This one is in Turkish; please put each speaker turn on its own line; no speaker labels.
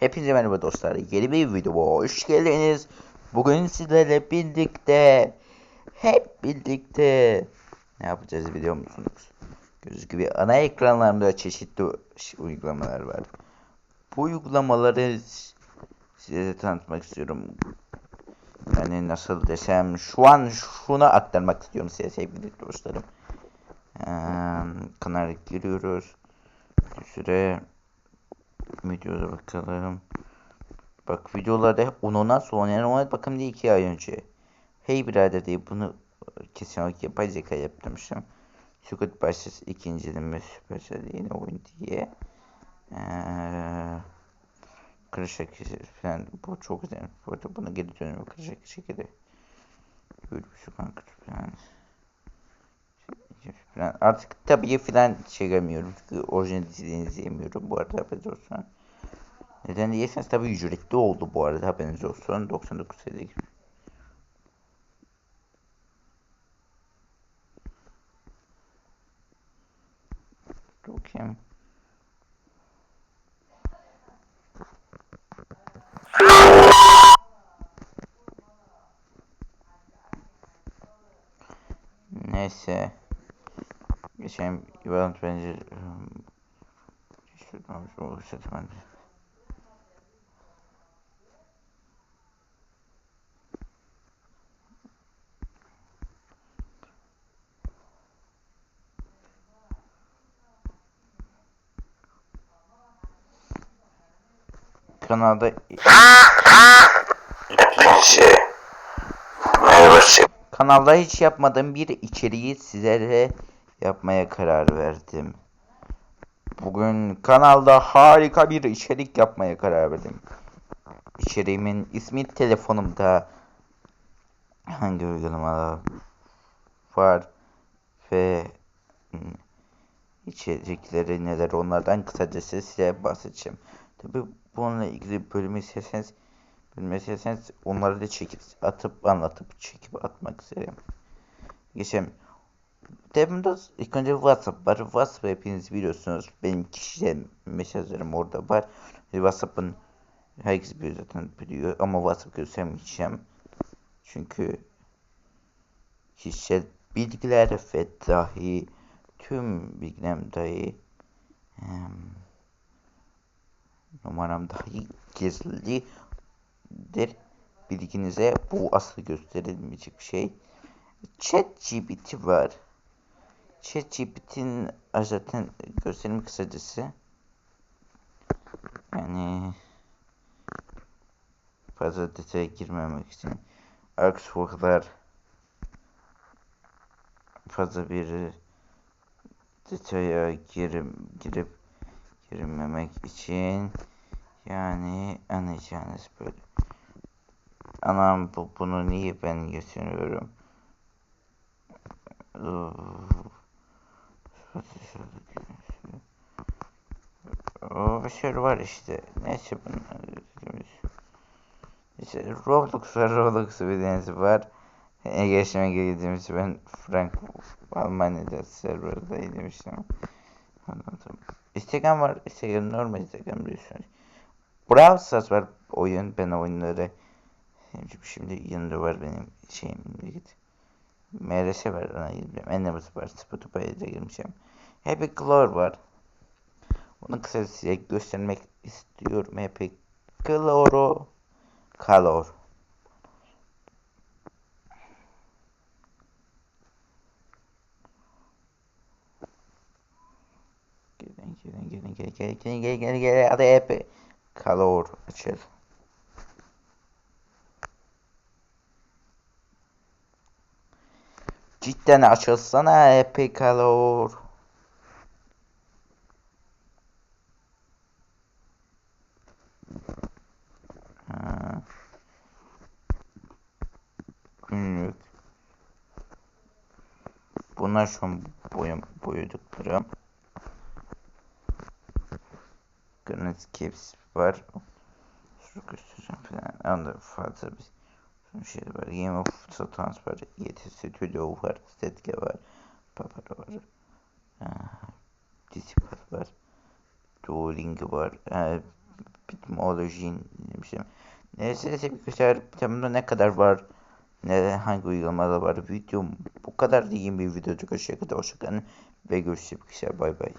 Hepinize merhaba dostlar. Yeni bir videoya hoş geldiniz. Bugün sizlerle birlikte hep birlikte ne yapacağız biliyor musunuz? Gördüğünüz gibi ana ekranlarımda çeşitli uygulamalar var. Bu uygulamaları size tanıtmak istiyorum. Yani nasıl desem şu an şunu aktarmak istiyorum size sevgili dostlarım. Ee, kanala giriyoruz. Bir süre videoda bakalım. Bak videolarda onuna sonra yani ona bakım diye iki ay önce. Hey birader diye bunu kesinlikle yapay zeka yaptırmışım. Sukut başsız ikincileme süper yeni oyun diye. Ee, kırışık falan bu çok güzel. Bu arada bunu geri dönüyorum kırışık şekilde. Görmüşüm kanka falan. Falan. Artık tabii falan çekemiyorum çünkü orijinal dizilerini izleyemiyorum bu arada haberiniz olsun. Neden diyerseniz tabii ücretli oldu bu arada haberiniz olsun. 99 TL. Bakayım. Neyse. Geçen Valent bence şuradan şu olursa ben kanalda
Hepinize merhaba
kanalda hiç yapmadığım bir içeriği sizlere yapmaya karar verdim. Bugün kanalda harika bir içerik yapmaya karar verdim. İçeriğimin ismi telefonumda hangi uygulamalar var ve içerikleri neler onlardan kısacası size bahsedeceğim. Tabi bununla ilgili bölümü isterseniz bölümü isterseniz onları da çekip atıp anlatıp çekip atmak isterim. Geçelim. Telefonda ilk önce WhatsApp var. WhatsApp hepiniz biliyorsunuz. Benim kişisel mesajlarım orada var. WhatsApp'ın herkes biliyor zaten biliyor ama WhatsApp göstermeyeceğim. Çünkü kişisel bilgiler ve dahi tüm bilgilerim dahi um, numaram dahi gizlidir. Bilginize bu aslı gösterilmeyecek bir şey. ChatGPT var. ChatGPT'nin zaten gösterimi kısacası. Yani fazla detaya girmemek için. Arka kadar fazla bir detaya girim, girip girmemek için yani anlayacağınız böyle. Anam bu, bunu niye ben götürüyorum o şey var işte. Neyse bunlar işte Roblox var Roblox bir var. Geçmek girdiğimiz ben Frank Almanya'da serverdaydım işte anladım Instagram var. Instagram normal Instagram biliyorsunuz. Brawl Stars var. Oyun ben oyunları şimdi yanında var benim şeyim git MRS barına gireceğim. Enabus var. Spotify'a da girmişim. Happy Color var. Bunu kısaca size göstermek istiyorum. Happy Color'u Color. Gelin gelin gelin gelin gelin gelin gelin gelin gelin. adı Happy Color açalım. Cidden açılsana hep kalor. Ha. Günlük. Bunlar şu an boyum, boyadıklarım. Granite var. Şu göstereceğim falan. Onda fazla bir şey var. Game of Thrones var. Yeti Studio var. Statke var. Papara var. Disipat var. Duolingo var. Bitmolojin demiştim. Neyse arkadaşlar tamamda ne kadar var? Ne, hangi uygulamalar var? Videom bu kadar da iyi bir video. Hoşçakalın. Hoşçakalın. Ve görüşürüz. Bay bay.